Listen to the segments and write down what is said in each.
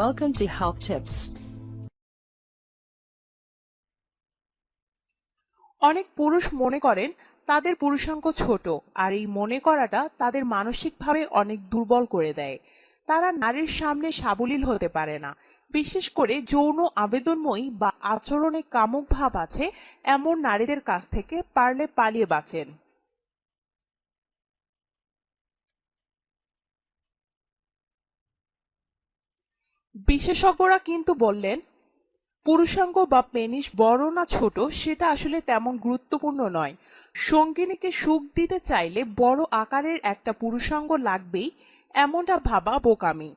Welcome to Health Tips. অনেক পুরুষ মনে করেন তাদের পুরুষাঙ্গ ছোট, আর এই মনে করাটা তাদের মানসিকভাবে অনেক দুর্বল করে দেয়। তারা নারীর সামনে সাবলীল হতে পারে না। বিশেষ করে যৌন আবেদনময়ী বা আচরণে কামুক ভাব আছে, এমন নারীদের কাছ থেকে পারলে পালিয়ে বাঁচেন। বিশেষজ্ঞরা কিন্তু বললেন, পুরুষাঙ্গ বা পেনিস বড় না ছোট, সেটা আসলে তেমন গুরুত্বপূর্ণ নয়। সঙ্গিনীকে সুখ দিতে চাইলে বড় আকারের একটা পুরুষাঙ্গ লাগবেই, এমনটা ভাবা বোকামি।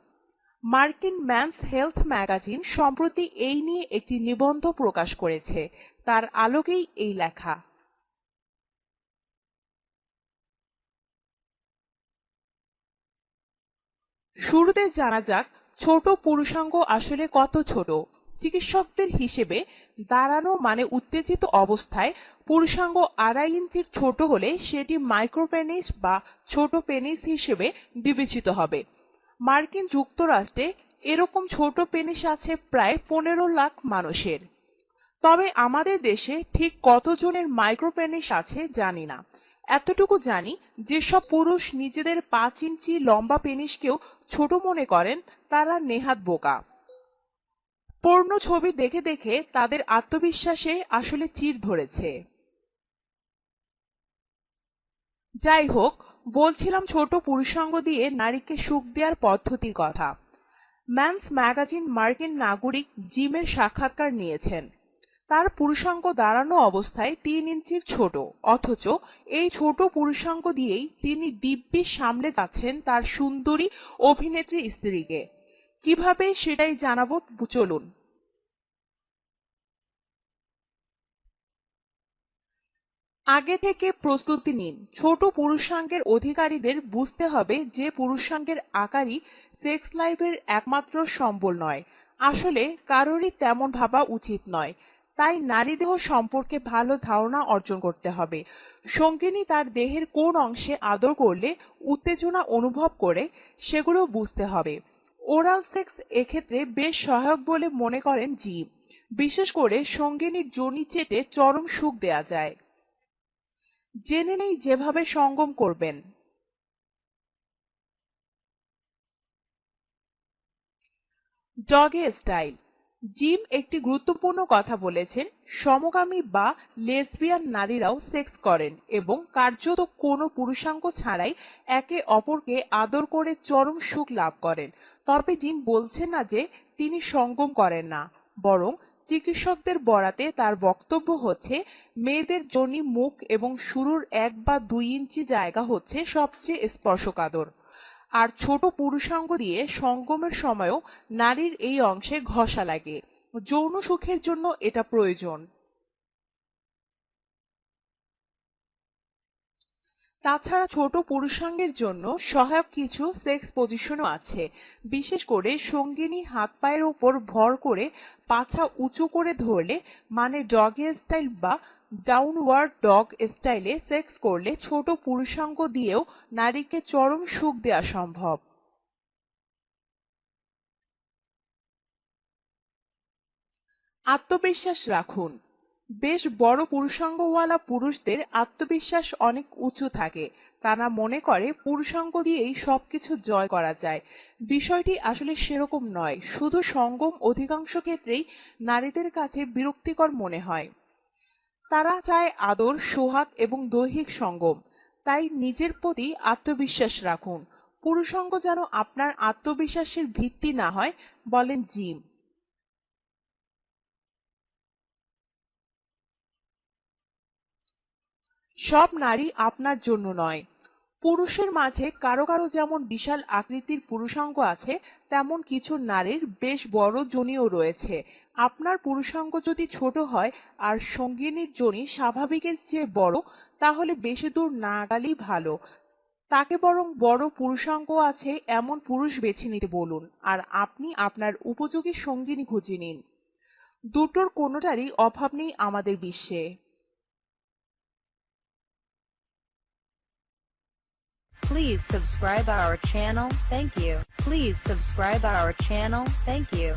মার্কিন ম্যানস হেলথ ম্যাগাজিন সম্প্রতি এই নিয়ে একটি নিবন্ধ প্রকাশ করেছে, তার আলোকেই এই লেখা। শুরুতে জানা যাক ছোট পুরুষাঙ্গ আসলে কত ছোট? চিকিৎসকদের হিসেবে দাঁড়ানো মানে উত্তেজিত অবস্থায় পুরুষাঙ্গ আড়াই ইঞ্চির ছোট হলে সেটি মাইক্রোপেনিস বা ছোট পেনিস হিসেবে বিবেচিত হবে। মার্কিন যুক্তরাষ্ট্রে এরকম ছোট পেনিস আছে প্রায় পনেরো লাখ মানুষের। তবে আমাদের দেশে ঠিক কতজনের মাইক্রোপেনিস আছে জানি না। এতটুকু জানি যেসব পুরুষ নিজেদের পাঁচ ইঞ্চি লম্বা পেনিসকেও ছোট মনে করেন তারা নেহাত বোকা। পূর্ণ ছবি দেখে দেখে তাদের আত্মবিশ্বাসে আসলে চির ধরেছে। যাই হোক, বলছিলাম ছোট পুরুষাঙ্গ দিয়ে নারীকে সুখ দেওয়ার পদ্ধতির কথা। ম্যানস ম্যাগাজিন মার্কিন নাগরিক জিমের সাক্ষাৎকার নিয়েছেন। তার পুরুষাঙ্গ দাঁড়ানো অবস্থায় তিন ইঞ্চির ছোট, অথচ এই ছোট পুরুষাঙ্গ দিয়েই তিনি দিব্যি সামলে যাচ্ছেন তার সুন্দরী অভিনেত্রী স্ত্রীকে। কীভাবে সেটাই জানাব? চলুন। আগে থেকে প্রস্তুতি নিন। ছোট পুরুষাঙ্গের অধিকারীদের বুঝতে হবে যে পুরুষাঙ্গের আকারই সেক্স লাইফের একমাত্র সম্বল নয়। আসলে কারোরই তেমন ভাবা উচিত নয়। তাই নারী দেহ সম্পর্কে ভালো ধারণা অর্জন করতে হবে। সঙ্গিনী তার দেহের কোন অংশে আদর করলে উত্তেজনা অনুভব করে সেগুলো বুঝতে হবে। ওরাল সেক্স এক্ষেত্রে বেশ সহায়ক বলে মনে করেন জিম। বিশেষ করে সঙ্গিনীর জনি চেটে চরম সুখ দেয়া যায়। জেনে নেই যেভাবে সঙ্গম করবেন। ডগে স্টাইল জিম একটি গুরুত্বপূর্ণ কথা বলেছেন সমকামী বা লেসবিয়ান নারীরাও সেক্স করেন এবং কার্যত কোনো পুরুষাঙ্গ ছাড়াই একে অপরকে আদর করে চরম সুখ লাভ করেন। তবে জিম বলছেন না যে তিনি সঙ্গম করেন না, বরং চিকিৎসকদের বরাতে তার বক্তব্য হচ্ছে, মেয়েদের জনি মুখ এবং শুরুর এক বা দুই ইঞ্চি জায়গা হচ্ছে সবচেয়ে স্পর্শকাতর। আর ছোট পুরুষাঙ্গ দিয়ে সঙ্গমের সময়ও নারীর এই অংশে ঘষা লাগে। যৌন সুখের জন্য এটা প্রয়োজন। তাছাড়া ছোট পুরুষাঙ্গের জন্য সহায়ক কিছু সেক্স পজিশনও আছে। বিশেষ করে সঙ্গিনী হাত পায়ের ওপর ভর করে পাছা উঁচু করে ধরলে মানে ডগে স্টাইল বা ডাউনওয়ার্ড ডগ স্টাইলে সেক্স করলে ছোট পুরুষাঙ্গ দিয়েও নারীকে চরম সুখ দেওয়া সম্ভব। আত্মবিশ্বাস রাখুন। বেশ বড় পুরুষাঙ্গওয়ালা পুরুষদের আত্মবিশ্বাস অনেক উঁচু থাকে। তারা মনে করে পুরুষাঙ্গ দিয়েই সবকিছু জয় করা যায়। বিষয়টি আসলে সেরকম নয়। শুধু সঙ্গম অধিকাংশ ক্ষেত্রেই নারীদের কাছে বিরক্তিকর মনে হয়। তারা চায় আদর, সোহাগ এবং দৈহিক সঙ্গম। তাই নিজের প্রতি আত্মবিশ্বাস রাখুন। পুরুষঙ্গ যেন আপনার আত্মবিশ্বাসের ভিত্তি না হয়, বলেন জিম সব নারী আপনার জন্য নয়। পুরুষের মাঝে কারও কারও যেমন বিশাল আকৃতির পুরুষাঙ্গ আছে, তেমন কিছু নারীর বেশ বড় জনিও রয়েছে। আপনার পুরুষাঙ্গ যদি ছোট হয় আর সঙ্গিনীর জনি স্বাভাবিকের চেয়ে বড়, তাহলে বেশি দূর না গেলেই ভালো। তাকে বরং বড় পুরুষাঙ্গ আছে এমন পুরুষ বেছে নিতে বলুন আর আপনি আপনার উপযোগী সঙ্গিনী খুঁজে নিন। দুটোর কোনোটারই অভাব নেই আমাদের বিশ্বে। Please subscribe our channel. Thank you. Please subscribe our channel. Thank you.